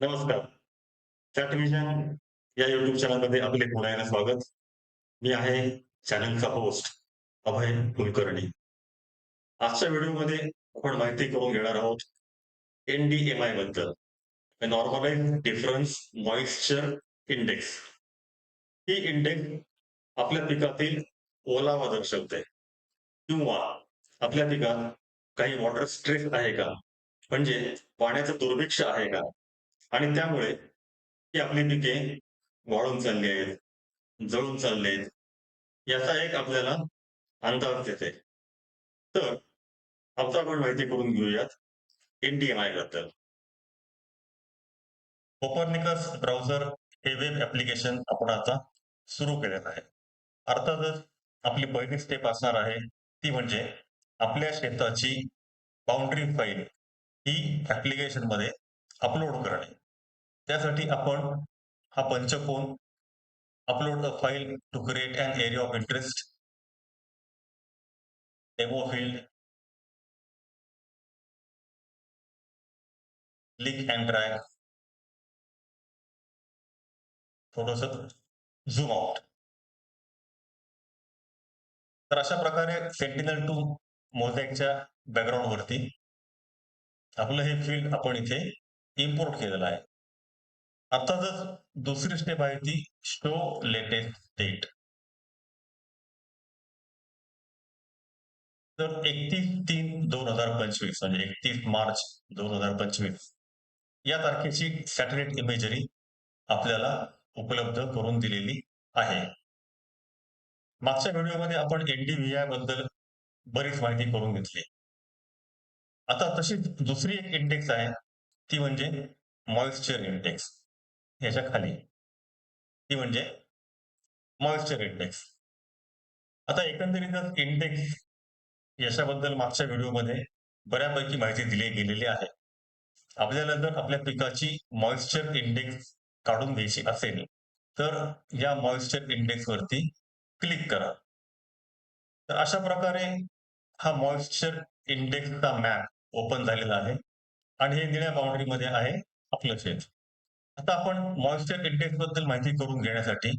नमस्कार. Chat vision या YouTube चॅनलमध्ये आपले पुन्हा एकदा स्वागत. मी आहे चॅनलचा होस्ट अभय कुलकर्णी. आजच्या व्हिडिओमध्ये आपण माहिती करून घेणार आहोत एनडीएमआयबद्दल. Normalise difference moisture index. ही इंडेक्स आपल्या पिकातील ओलावा दर्शवते किंवा आपल्या पिकात काही वॉटर स्ट्रेस आहे का? म्हणजे पाण्याचं दुर्भिक्ष आहे का? आणि त्यामुळे ती आपली पिके वाळून चालली आहेत, जळून चालले आहेत, याचा एक आपल्याला अंदाज देते. तर आता आपण माहिती करून घेऊयात एनडीएम आयबद्दल. ओपरनिकस ब्राउझर हे वेब ऍप्लिकेशन आपण आता सुरू केलेलं आहे. अर्थातच आपली पहिली स्टेप असणार आहे ती म्हणजे आपल्या शेताची बाउंड्री फाईल ही ॲप्लिकेशनमध्ये अपलोड करणे. त्यासाठी आपण हा पंचकोन upload a file to create an area of interest demo field click and drag थोडस झूम आउट. तर अशा प्रकारे सेंटिनल टू मोझॅकच्या बॅकग्राऊंडवरती आपलं हे फील्ड आपण इथे इम्पोर्ट केलेलं आहे. अर्थातच दुसरी स्टेप आहे ती शो लेटेस्ट डेट. तर 31/3/2025 म्हणजे 31 मार्च 2025 या तारखेची सॅटेलाइट इमेजरी आपल्याला उपलब्ध करून दिलेली आहे. मागच्या व्हिडिओमध्ये आपण एनडीव्हीआयबद्दल बरीच माहिती करून घेतली. आता तशीच दुसरी एक इंडेक्स आहे ती म्हणजे मॉइश्चर इंडेक्स. ह्याच्या खाली. ती म्हणजे मॉइश्चर इंडेक्स. आता एकंदरीतच इंडेक्स याच्याबद्दल मागच्या व्हिडिओमध्ये बऱ्यापैकी माहिती दिली गेलेली आहे. आपल्याला जर आपल्या पिकाची मॉइश्चर इंडेक्स काढून घ्यायची असेल, तर या मॉइश्चर इंडेक्सवरती क्लिक करा. तर अशा प्रकारे हा मॉइश्चर इंडेक्सचा मॅप ओपन झालेला आहे आणि हे निळ्या बाउंड्रीमध्ये आहे आपलं शेत. आता आपण मॉइश्चर इंडेक्सबद्दल माहिती करून घेण्यासाठी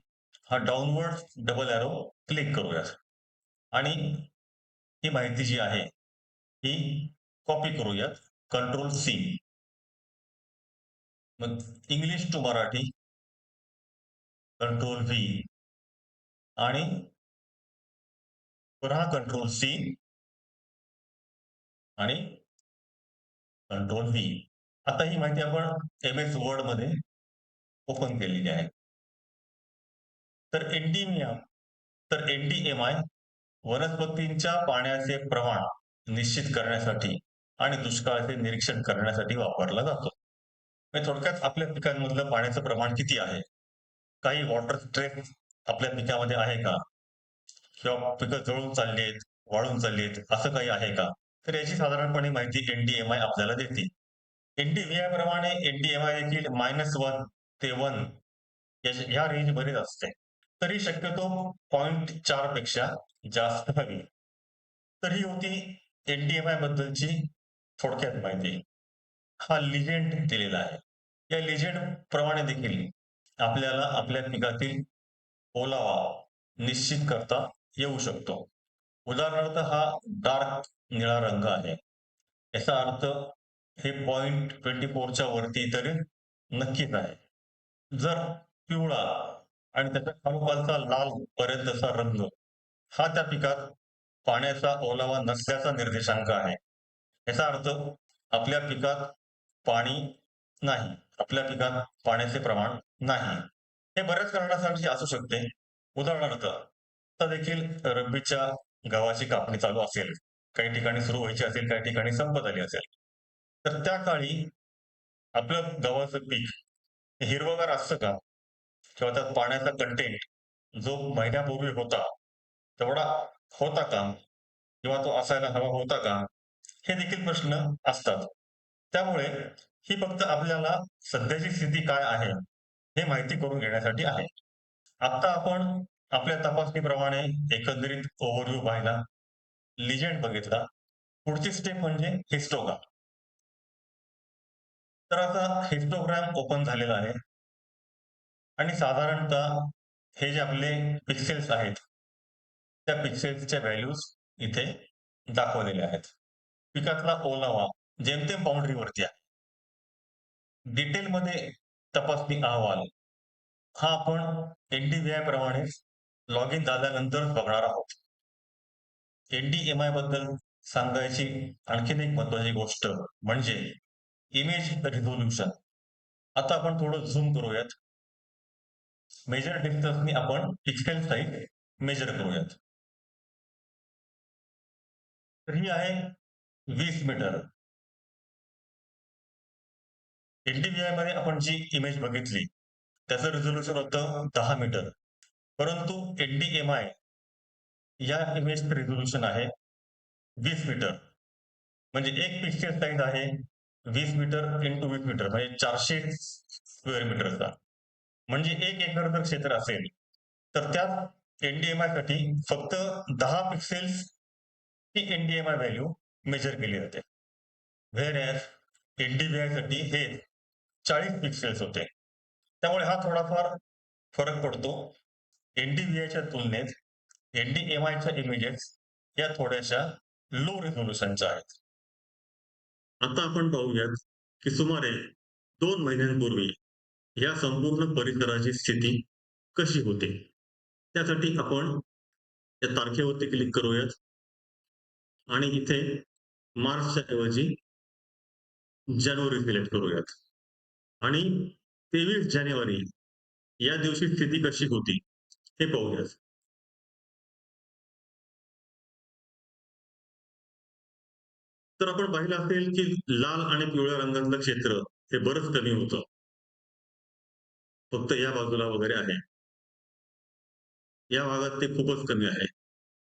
हा डाउनवर्ड डबल एरो क्लिक करूया आणि ही माहिती जी आहे ही कॉपी करूयात कंट्रोल सी. मग English to Marathi control V आणि पुन्हा कंट्रोल सी आणि कंट्रोल व्ही. आता ही माहिती आपण एम-एस वर्डमध्ये ओपन केलेली आहे. तर एनडीमिया तर एनडीएमआय वनस्पतींच्या पाण्याचे प्रमाण निश्चित करण्यासाठी आणि दुष्काळाचे निरीक्षण करण्यासाठी वापरला जातो. म्हणजे थोडक्यात आपल्या पिकांमधलं पाण्याचं प्रमाण किती आहे? काही वॉटर स्ट्रेस आपल्या पिकामध्ये आहे का? किंवा पिकं जळून चालली आहेत, वाळून चालली आहेत, असं काही आहे का? तर याची साधारणपणे माहिती एनडीएमआय आपल्याला देते. एनडीव्हीआय प्रमाणे एनडीएमआय देखील मायनस वन 1 ह्या रेंज बरेच असते. तरी शक्यतो 0.4 पेक्षा जास्त हवी. तर ही होती एन-डी-एम-आय बद्दलची थोडक्यात माहिती. हा लिजेंड दिलेला आहे. या लिजेंड प्रमाणे देखील आपल्याला आपल्या पिकातील ओलावा निश्चित करता येऊ शकतो. उदाहरणार्थ हा डार्क निळा रंग आहे. याचा अर्थ हे पॉईंट ट्वेंटी फोरच्या वरती तरी नक्कीच आहे. जर पिवळा आणि त्याच्या खालोखालचा लाल पर्यंतचा रंग हा त्या पिकात पाण्याचा ओलावा नसल्याचा निर्देशांक आहे. याचा अर्थ आपल्या पिकात पाणी नाही. आपल्या पिकात पाण्याचे प्रमाण नाही. हे बऱ्याच कारणासाठी असू शकते. उदाहरणार्थ आता देखील रब्बीच्या गव्हाची कापणी चालू असेल. काही ठिकाणी सुरू व्हायची असेल, काही ठिकाणी संपत आली असेल. तर त्या काळी आपलं गव्हाचं पीक हिरवगार असतं का? किंवा त्यात पाण्याचा कंटेंट जो महिन्यापूर्वी होता, तेवढा होता का? किंवा तो असायला हवा होता का? हे देखील प्रश्न असतात. त्यामुळे ही फक्त आपल्याला सध्याची स्थिती काय आहे, हे माहिती करून घेण्यासाठी आहे. आता आपण आपल्या तपासणीप्रमाणे एकंदरीत ओव्हरव्ह्यू पाहिला, लिजेंड बघितला. पुढची स्टेप म्हणजे हिस्टोग्राम. तर आता हिस्टोग्राम ओपन झालेला आहे. आणि साधारणतः हे जे आपले पिक्सेल्स आहेत त्या पिक्सेल्सच्या व्हॅल्यूज इथे दाखवलेल्या आहेत. पिकातला ओलावा जेमतेम बाउंड्रीवरती आहे. डिटेलमध्ये तपासणी अहवाल हा आपण एनडीव्हीआय प्रमाणेच लॉग इन झाल्यानंतरच बघणार आहोत. एनडीएमआयबद्दल सांगायची आणखीन एक महत्वाची गोष्ट म्हणजे इमेज रिझोल्युशन आता आपण थोडं झूम करूयात. मेजर डिस्टन्सनी आपण पिक्सेल साईज मेजर करूयात. तर ही आहे वीस मीटर एनडीव्हीआयमध्ये आपण जी इमेज बघितली त्याचं रिझोल्युशन होतं दहा मीटर परंतु एनडीएमआय या इमेजचं रिझोल्युशन आहे वीस मीटर म्हणजे एक पिक्सेल साईज आहे वीस मीटर इंटू वीस मीटर म्हणजे चारशे स्क्वेअर मीटरचा म्हणजे एक एकर जर क्षेत्र असेल तर त्यात एनडीएमआयसाठी फक्त दहा पिक्सेल्स ही एनडीएमआय व्हॅल्यू मेजर केली जाते. व्हेर एज एनडीबीआयसाठी हे चाळीस पिक्सेल्स होते. त्यामुळे हा थोडाफार फरक पडतो. एनडीबीआयच्या तुलनेत एनडीएमआयच्या इमेजेस या थोड्याशा लो रेझोल्युशनच्या आहेत. आता आपण पाहूयात की सुमारे दोन महिन्यांपूर्वी या संपूर्ण परिसराची स्थिती कशी होते? त्यासाठी आपण या तारखेवरती क्लिक करूयात. आणि इथे मार्चच्या ऐवजी जानेवारी सिलेक्ट करूयात. आणि तेवीस जानेवारी या दिवशी स्थिती कशी होती हे पाहूयात. तर आपण पाहिलं असेल की लाल आणि पिवळ्या रंगातलं क्षेत्र हे बरंच कमी होतं. फक्त या बाजूला वगैरे आहे. या भागात ते खूपच कमी आहे.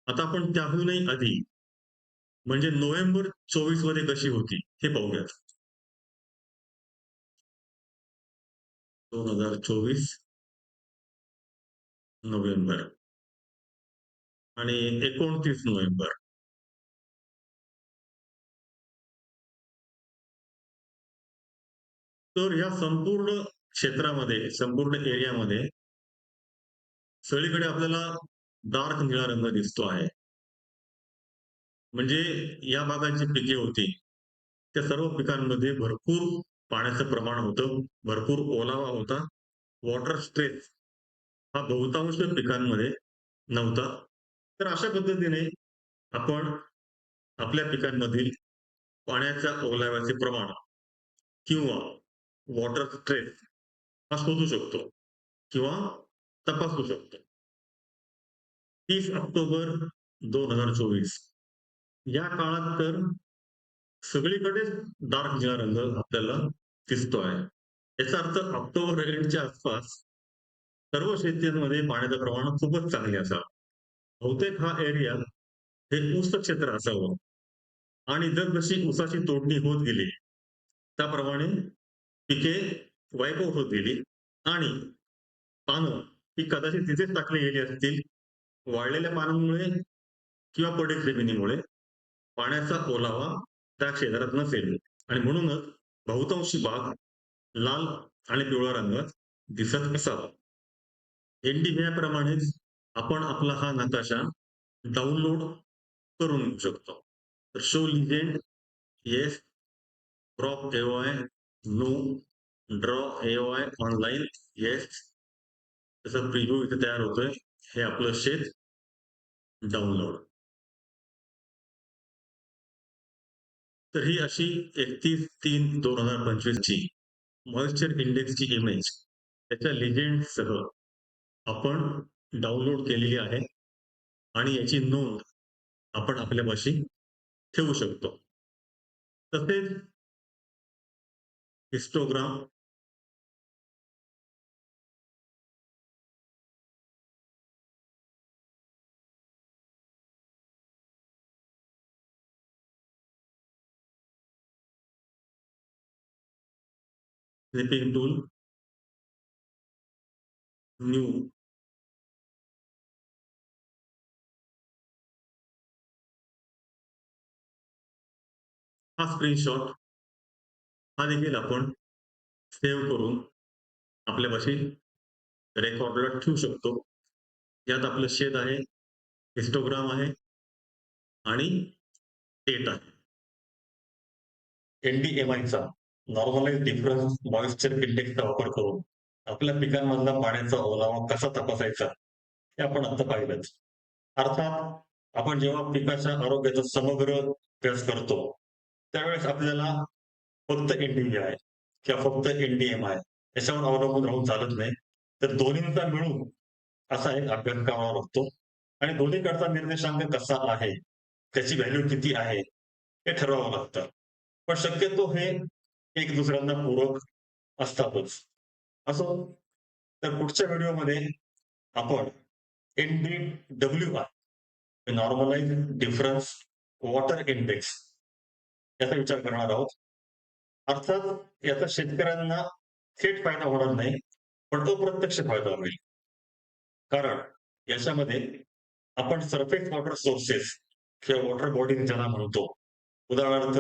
आता आपण त्याहूनही आधी म्हणजे नोव्हेंबर चोवीसमध्ये कशी होती हे पाहूयात. दोन हजार चोवीस नोव्हेंबर आणि एकोणतीस नोव्हेंबर. तर या संपूर्ण क्षेत्रामध्ये संपूर्ण एरियामध्ये सगळीकडे आपल्याला डार्क निळा रंग दिसतो आहे. म्हणजे या भागाची पिके होती. त्या सर्व पिकांमध्ये भरपूर पाण्याचं प्रमाण होतं. भरपूर ओलावा होता. वॉटर स्ट्रेस हा बहुतांश पिकांमध्ये नव्हता. तर अशा पद्धतीने आपण आपल्या पिकांमधील पाण्याच्या ओलाव्याचे प्रमाण किंवा वॉटर स्ट्रेस हा शोधू शकतो किंवा तपासू शकतो. तीस ऑक्टोबर दोन हजार चोवीस. या काळात तर सगळीकडेच डार्क निळा रंग आपल्याला दिसतो आहे याचा अर्थ ऑक्टोबर एंडच्या आसपास सर्व शेतीमध्ये पाण्याचं प्रमाण खूपच चांगले असावं. बहुतेक हा एरिया हे ऊस क्षेत्र असावं. आणि जर जशी ऊसाची तोडणी होत गेली त्याप्रमाणे पिके वैभव होत गेली आणि पानं ही कदाचित तिथेच टाकली गेली असतील. वाळलेल्या पानांमुळे किंवा पडीक जमिनीमुळे पाण्याचा ओलावा त्या क्षेत्रात नसेल. आणि म्हणूनच बहुतांशी बाग लाल आणि पिवळा रंगात दिसत असावा. एनडीव्हीआय प्रमाणेच आपण आपला हा नकाशा डाउनलोड करून घेऊ शकतो. तर show legend yes crop AY no draw AOI online yes त्याचा प्रिव्ह्यू इथे तयार होतोय. हे आपलं शेत डाउनलोड तर ही अशी एकतीस तीन दोन हजार पंचवीस ची मॉइश्चर इंडेक्सची इमेज त्याच्या लिजेंड सह आपण डाउनलोड केलेली आहे. आणि याची नोंद आपण आपल्यापाशी ठेवू शकतो. तसेच हिस्टोग्राम clipping tool. New. हा स्क्रीनशॉट हा देखील आपण सेव्ह करून आपल्यापाशी रेकॉर्डला ठेवू शकतो. यात आपलं शेत आहे हिस्टोग्राम आहे आणि डेट आहे. एनडीएमआयचा नॉर्मलाइज डिफरन्स मॉइश्चर इंडेक्सचा वापर करून आपल्या पिकांमधला पाण्याचा ओलावा कसा तपासायचा हे आपण आता पाहिलंच. अर्थात आपण जेव्हा पिकाच्या आरोग्याचा समग्र अभ्यास करतो त्यावेळेस आपल्याला फक्त एनडीआय किंवा फक्त एनडीएमआय याच्यावर अवलंबून राहून चालत नाही. तर दोन्हींचा मिळून असा एक अभ्यास करावा लागतो आणि दोन्हीकडचा निर्देशांक कसा आहे त्याची व्हॅल्यू किती आहे हे ठरवावं लागतं. पण शक्यतो हे एक दुसऱ्यांना पूरक असतातच. असो तर पुढच्या व्हिडिओमध्ये आपण N D W I normalise difference water index याचा विचार करणार आहोत. अर्थात याचा शेतकऱ्यांना थेट फायदा होणार नाही पण अप्रत्यक्ष फायदा होईल. कारण याच्यामध्ये आपण सरफेस वॉटर सोर्सेस किंवा वॉटर बॉडी ज्याला म्हणतो उदाहरणार्थ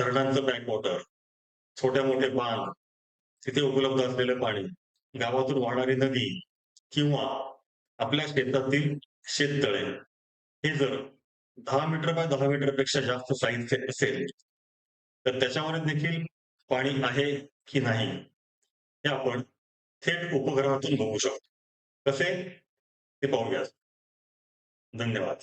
धरणांचं बॅकवॉटर छोट्या मोठे बांध तिथे उपलब्ध असलेलं पाणी गावातून वाहणारी नदी किंवा आपल्या शेतातील शेततळे हे जर दहा मीटर बाय दहा मीटरपेक्षा जास्त साईजचे असेल तर त्याच्यामध्ये देखील पाणी आहे की नाही हे आपण थेट उपग्रहातून बघू शकतो. कसे? ते पाहूया धन्यवाद.